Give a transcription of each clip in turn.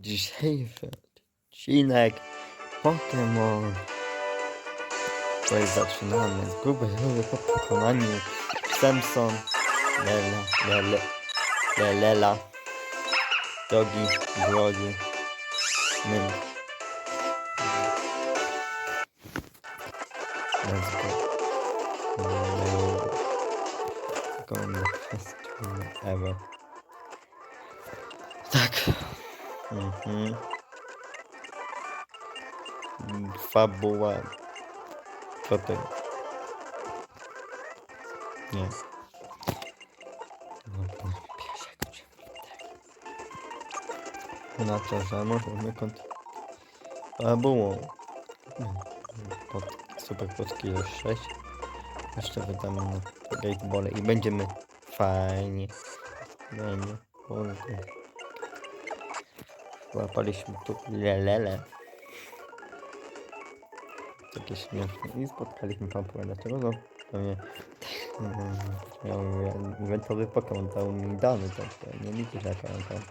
Dzisiejszy odcinek Pokémon. Tutaj zaczynamy z grubej rury po pokonaniu Samson, Lela, Lele, Lelela, Drogi, Drogi, Mynd. Fabuła. Co jest? Nie. No. Na to, że możemy kontynuować. Fabułą. Pod super polski 6. Jeszcze wydamy na Great Ball i będziemy fajnie. Będzie. Kurde. Łapaliśmy tu lelele. Takie śmieszne. I spotkaliśmy papułę. Dlaczego? No pewnie mm, miał inwentowy Pokémon dał mi dany, tak to nie liczy jaka on tam.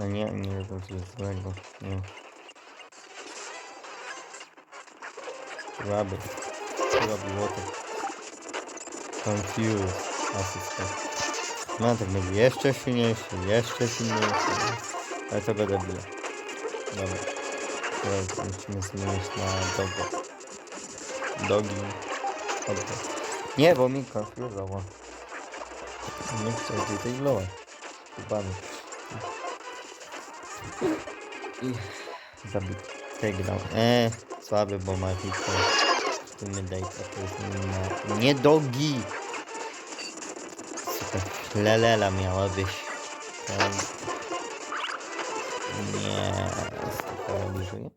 A nie, nie robią coś złego. Nie. Rabbit. Robi łotek. Confused. Asystent. No tak będzie jeszcze silniejszy, jeszcze silniejszy. Ale to go dobije. Dobra. Teraz musimy zmienić na dogo. Dogi. Dobra. Nie, bo mi konfuzował. Nie chciał tutaj blować. Chybany. I zabił. Takedown. Eee, słaby, bo ma hitę. W tym data to jest na... Nie dogi! Super. Lelela miała być. Nie, paraliżuje.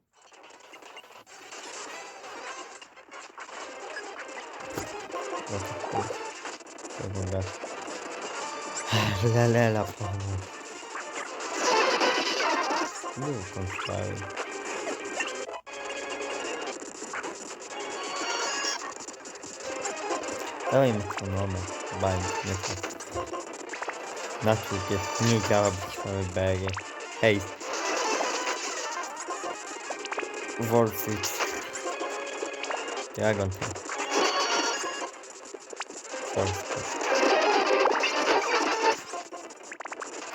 Lelela pomóż. Nie konstaruj. Dawaj mi chronometr. Baj, nie to. Na jest nie działa być mamy. Hej. Wolfix. Jak on to? Polska.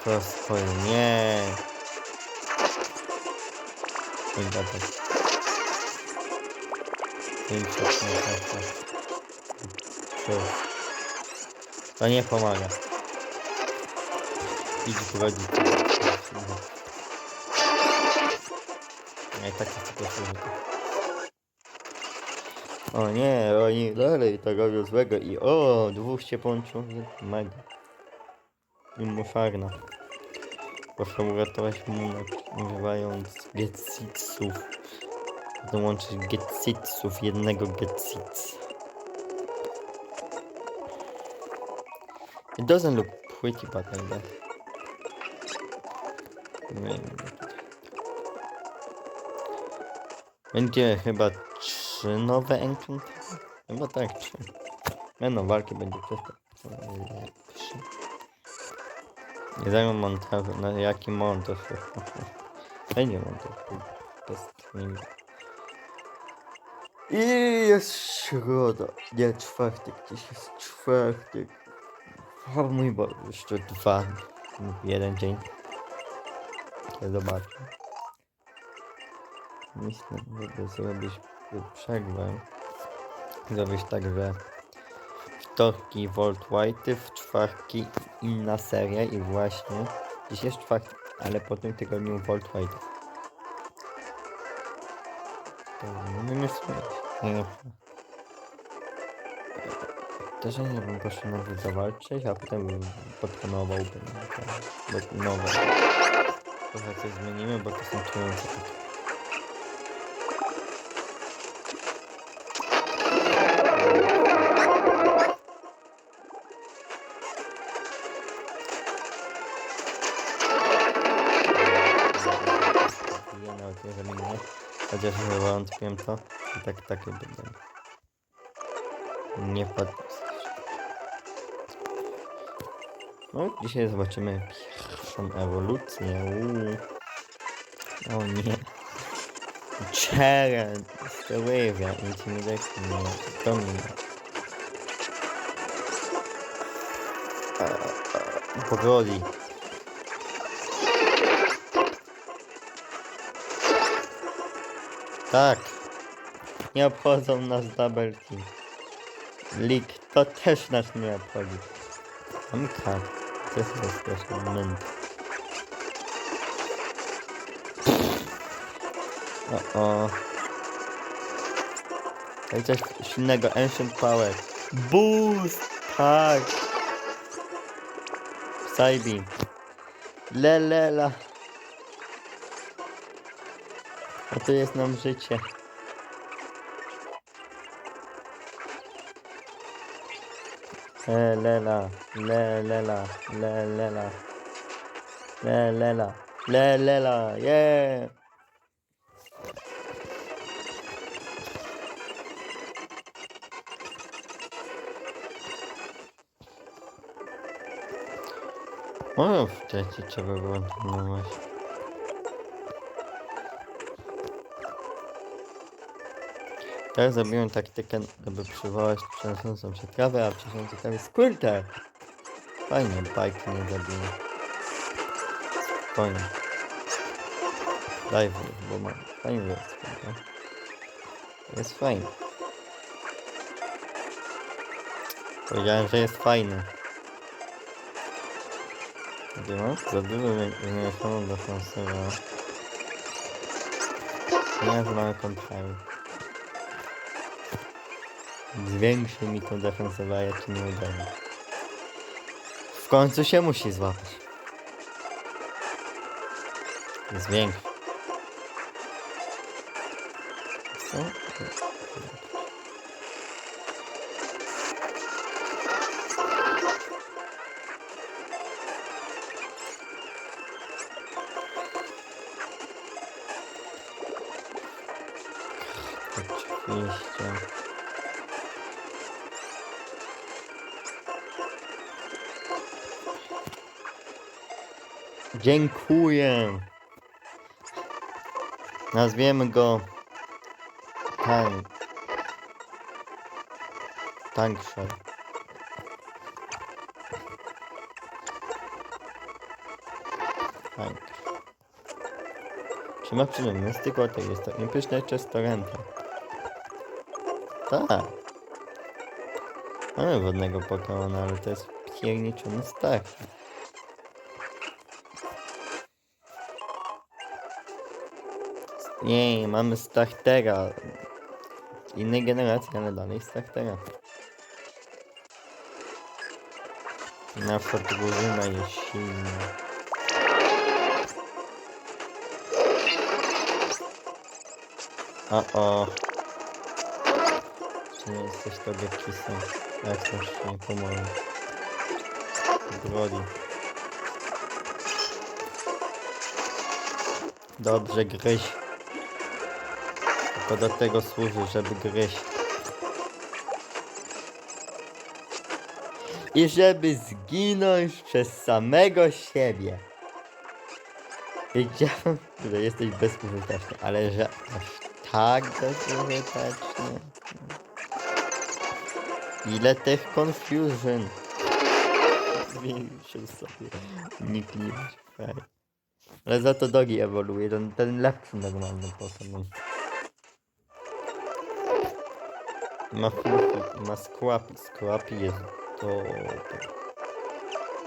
Crossbow, nie. Nie gadać. Pięć sekund, To nie pomaga. Idź prowadzić. Nie, tak jest tylko służyć. O nie, oni dalej to robią złego i o, dwóch się połączyło. Mega. I muszarna. Proszę uratować munek, używając getsitsów. Dołączyć getsitsów, jednego getsits. It doesn't look pretty, but I guess. Nie Będzie chyba trzy nowe encountery? Chyba tak, trzy. Nie no, walki będzie tylko trzy. Nie znam montażu, na jaki montaż. Będzie montaż. Nie wiem. I jest środa. Nie, czwartek, gdzieś jest czwartek. O mój Boże, jeszcze dwa. Jeden dzień. Ja zobaczę. Myślę, żeby zrobić przerwę. Zrobić tak, że wtorki Volt White, w czwartki inna seria i właśnie dziś jest czwartek, ale po tym tygodniu Volt White. To. Nie wiem. Też nie bym poszedł nawet zawalczyć, a potem bym podponowałbym bo nowe. Trochę coś zmienimy, bo to są czujące. Chociaż chyba wątpię to. I tak takie będą. Nie padł. No, dzisiaj zobaczymy pierwszą ewolucję. Uuu. O nie. Challenge. Stewivia. Intimidation. Nie. Domina. Tak. Nie obchodzą nas double team. League to też nas nie obchodzi. Amka. To jest bezpieczny moment. O o. Ej, coś silnego. Ancient Power. Boost! Tak! Psybeam. Lelela. A to jest nam życie. Le lela, le lela, le lela, le lela, le lela, yeah! O, wcześniej trzeba było trenować. Ja zrobiłem taktykę, żeby przywołać trzęsącą się trawę, a w trzęsącej trawie squirter. Fajnie, bajki nie zabiję. Spokojnie. Daj w bo mam fajny jest, prawda? Jest fajny. Powiedziałem, że jest fajny. Gdzie mam? Za dużo wyniesioną defensywę. Nie mamy kontroli. Zwiększy mi tą defensywę, a ja nie. W końcu się musi złapać. Zwiększ. Co? Dziękuję. Nazwiemy go Tank. Tankshot. Tank. Czy ma przyjemność? Tylko to jest to niepyszne restaurantem. Tak. Mamy wodnego Pokemona, ale to jest pierniczony stak. Nie, mamy Startera. Innej generacji, ale dalej Startera. Nasza drużyna jest silna. O o. Czy nie jesteś tobie kisem? Jak coś ci nie pomoże. Brody. Dobrze gryź. Tylko do tego służy, żeby gryźć. I żeby zginąć przez samego siebie. Wiedziałem, że jesteś bezużyteczny, ale że aż tak bezużyteczny. Ile tych confusion. Zwiększył sobie wnikliwość. Fajnie. Ale za to dogi ewoluuje, ten, ten lepszy normalny Pokémon. Ma fluffy, ma skłapi, skłapi jest dobry.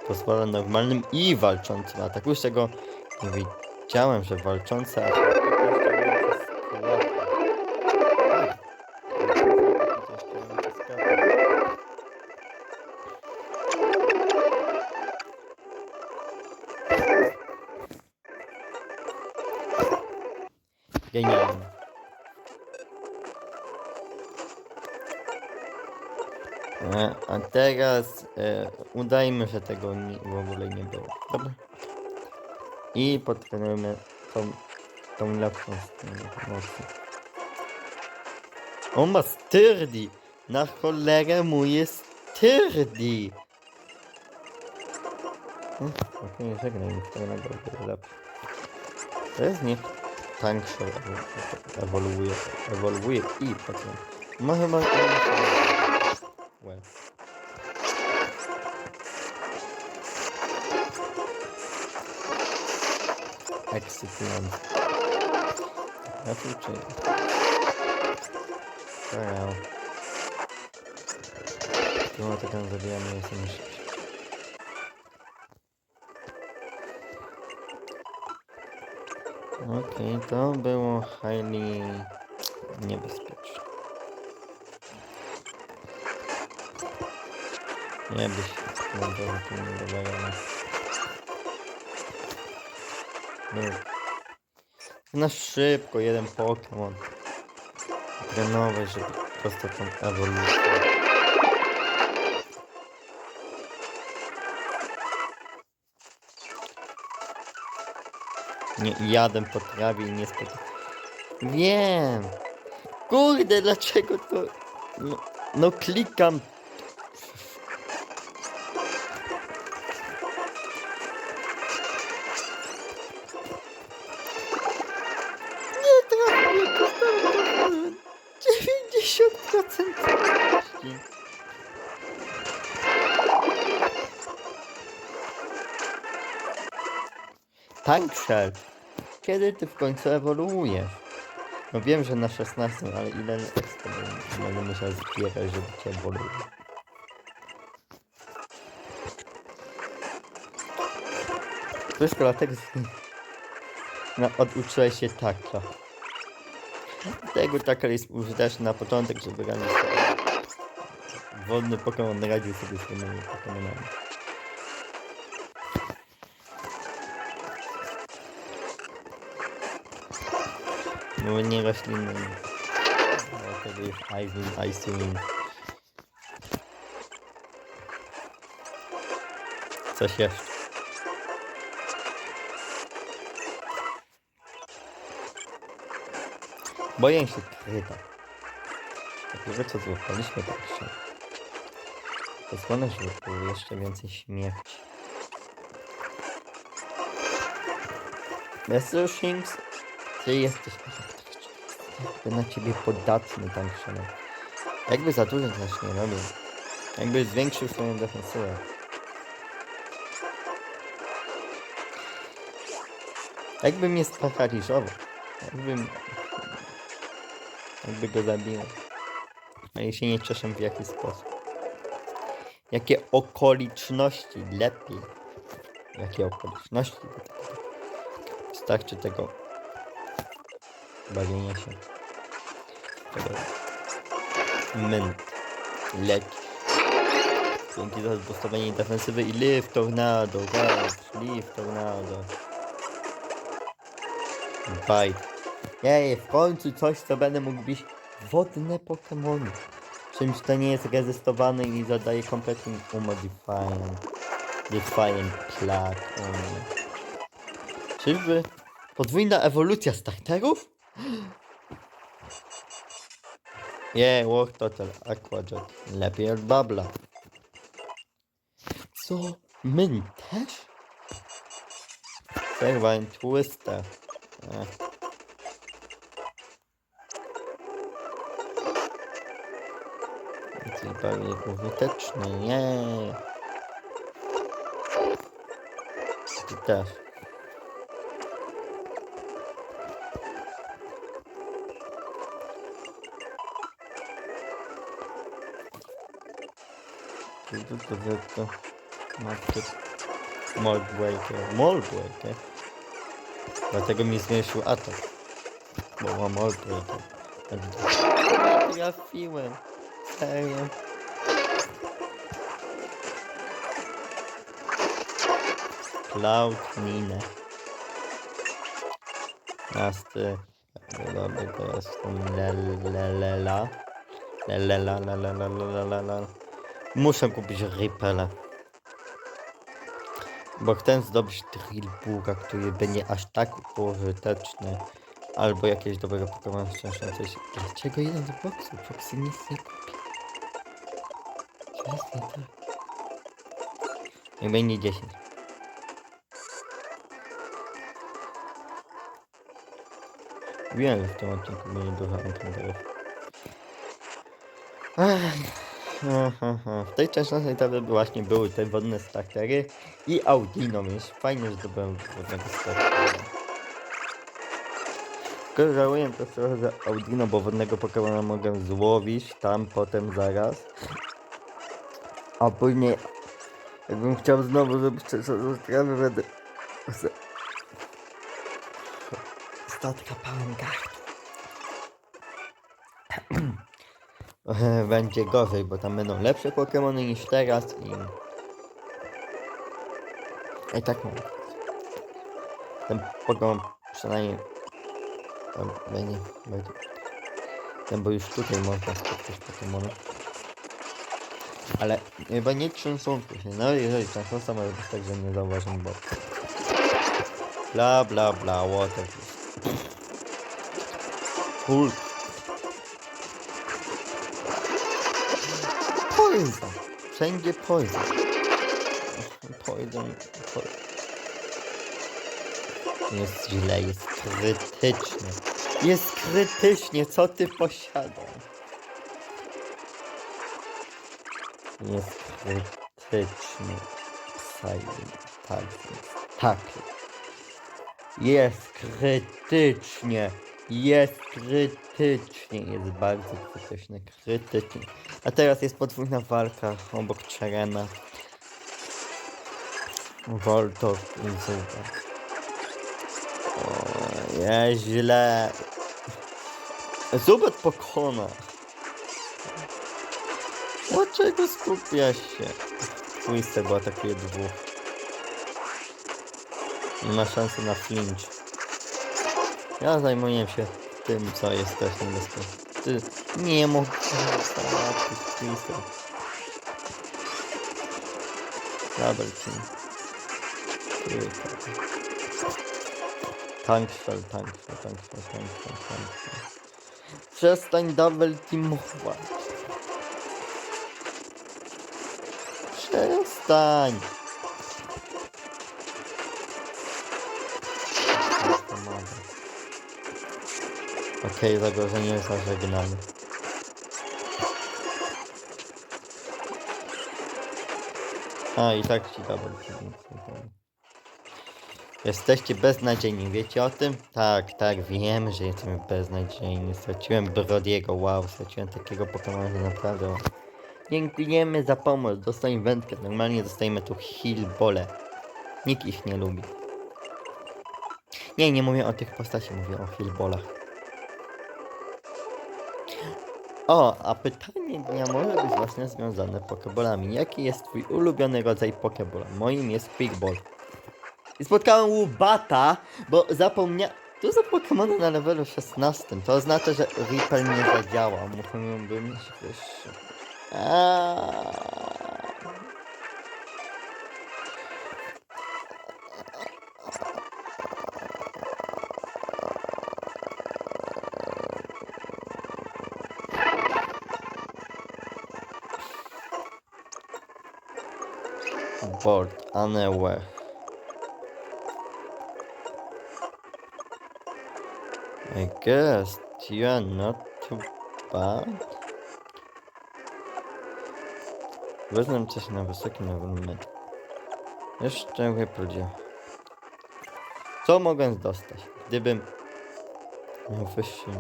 Pozwala normalnym i walczącym atakować tego nie wiedziałem, że walczące ataki udajmy, że tego ni- w ogóle nie było. Dobra? I potrenujemy tą, tą lepszą stronę pomocy. On ma sturdy! Na cholerę mu jest! Hmm, Okej, żegnaj mi tego nagrodę, dobrze. To jest niech tanksze ewo- ewoluuje, ewoluuje i potem. Ma... Łe. Ekscytujące. Tu czynię. Wow. No to tam zabijamy jestem już. Okej, to było highly niebezpieczne. Nie no to tu nie dodaję. No. Na szybko, jeden Pokémon. Trenować, żeby prosto tą ewolucję. Nie, jadę po trawie i nie spotkam. Wiem! Kurde, dlaczego to... No, no klikam. Tankshell, kiedy ty w końcu ewoluujesz? No wiem, że na 16, ale ile ekstra będę musiał zbierać, żeby cię ewoluować? Wszystko dlatego, no, oduczyłeś się takla. Tego takla jest użyteczny na początek, żeby sobie. Wodny Pokémon radził sobie z tymi Pokémonami. No nie rośliny. No, to jest Icewind, Icewind. Coś jeszcze. Boję się kryta. Dopiero co złapaliśmy tak się. Pozwolę, żeby było jeszcze więcej śmierci. Messerschinks, ty jesteś jakby na ciebie podatny szalał. Jakby za dużo też nie robił. Jakby zwiększył swoją defensywę. Jakby mnie sparaliżował. Jakbym... Jakby go zabił. A ja się nie cieszę w jaki sposób. Jakie okoliczności lepiej. Jakie okoliczności. Wystarczy tego bawienia się. Tego mint. Leć. Dzięki za postawienie defensywy i live tornado, raz, live tornado. Bite. Jej, w końcu coś, co będę mógł bić wodne Pokémony. Czymś to nie jest rezystowane i zadaje kompletnie umodifiant. Defiant Plug. O nie. Czyżby podwójna ewolucja starterów? Nie, War Total, Aquajet. Lepiej od Babla. Co? My też? Fairwine Twister. Ech. Jaki pewnie użyteczny, nie. Ty też. Tu, tu, tu, tu. Market. Mold Breaker. Dlatego mi zmniejszył atak. Bo mam Mold Breaker. Trafiłem. Serio. Cloud Mine. Nasty. Dobra, teraz lelela, lelela. Muszę kupić Rippela. Bo chcę zdobyć Drillbuga, który będzie aż tak użyteczny. Albo jakieś dobrego Pokemon szczęścia. Coś. Dlaczego jeden z boksów? Boksy nie kupi. Co jest nie tak? Niech będzie 10. Wiem, że w tym odcinku będzie dużo encounterów. W tej części naszej tabeli właśnie były te wodne startery i Audino, więc fajnie, że zdobyłem wodnego startera. Tylko żałuję to trochę za Audino, bo wodnego Pokemona mogę złowić tam potem zaraz. A później jakbym chciał znowu zrobić coś sprawy, będę... Statka Palangardu. Trochę Będzie gorzej, bo tam będą lepsze Pokemony niż teraz i... I tak mówię. Ten Pokemon przynajmniej... Tam będzie... będzie... Ten, bo już tutaj można spotkać Pokemony. Ale chyba nie trzęsą się. No jeżeli trzęsą, to może być tak, że nie zauważam, bo... Bla bla bla, water. Hulk. Poison. Wszędzie poison. Poison. poison. Jest źle, jest krytycznie. Jest krytycznie, co ty posiadasz? Jest krytycznie. Silent Tak. Jest krytycznie. Jest krytycznie. Jest bardzo krytycznie. Krytycznie. A teraz jest podwójna walka obok Czerena. Voltor i Zuba. Jest źle. Zubat pokona. Dlaczego skupiasz się? Twister, bo atakuje dwóch. Nie ma szansy na flinch. Ja zajmuję się tym, co jest też niebezpieczne. Ty nie mogę Twister. Double team. Twister. Tankshell, tankshell, tankshell, tankshell, tankshell. Przestań double teamować. Przestań. Okej, zagrożenie jest oryginalne. A i tak ci powiem. Jesteście beznadziejni, wiecie o tym? Tak, tak, wiem, że jestem beznadziejny. Straciłem Brodiego, wow, straciłem takiego Pokemona, że naprawdę... Dziękujemy za pomoc, dostań wędkę. Normalnie dostajemy tu heal bole. Nikt ich nie lubi. Nie, nie mówię o tych postaci, mówię o heal O, a pytanie dnia może być właśnie związane z pokebolami. Jaki jest twój ulubiony rodzaj pokebola? Moim jest quickball. I spotkałem Łubata, bo zapomniałem... Tu za na levelu 16. To oznacza, że Ripple nie zadziałał. Mógłbym mieć wyższy. Aaaa. Board unaware. I guess you are not too bad. Wezmę coś na wysokim levelu. Jeszcze wypródzie. Co mogę dostać, gdybym miał wyższy?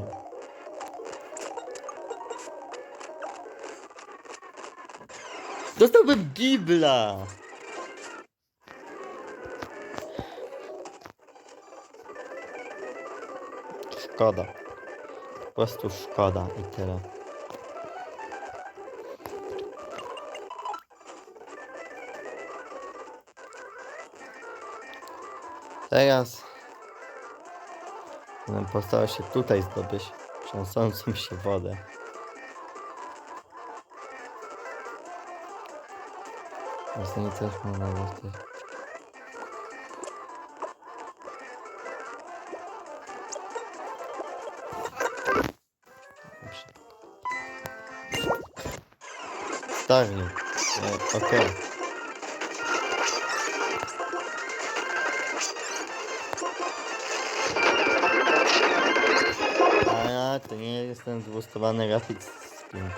Dostałbym Gibla! Szkoda. Po prostu szkoda i tyle. Teraz będę postarał się tutaj zdobyć trzęsącą się wodę. Właśnie też można dostać. Starnik. E, Okej. ten zbustowany grafik skin.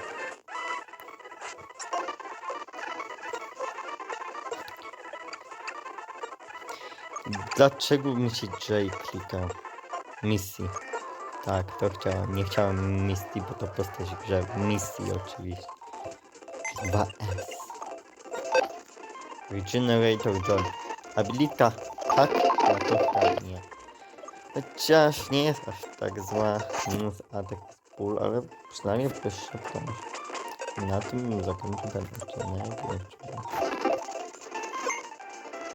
Dlaczego mi się J klika? Misji. Tak, to chciałem. Nie chciałem misji, bo to postać grze. Misji oczywiście. 2S. Regenerator Joy. Abilita tak, a to tak nie. Chociaż nie jest aż tak zła. Minus atak z pól, ale przynajmniej wyższa pomoc. Na tym zakończę ten odcinek.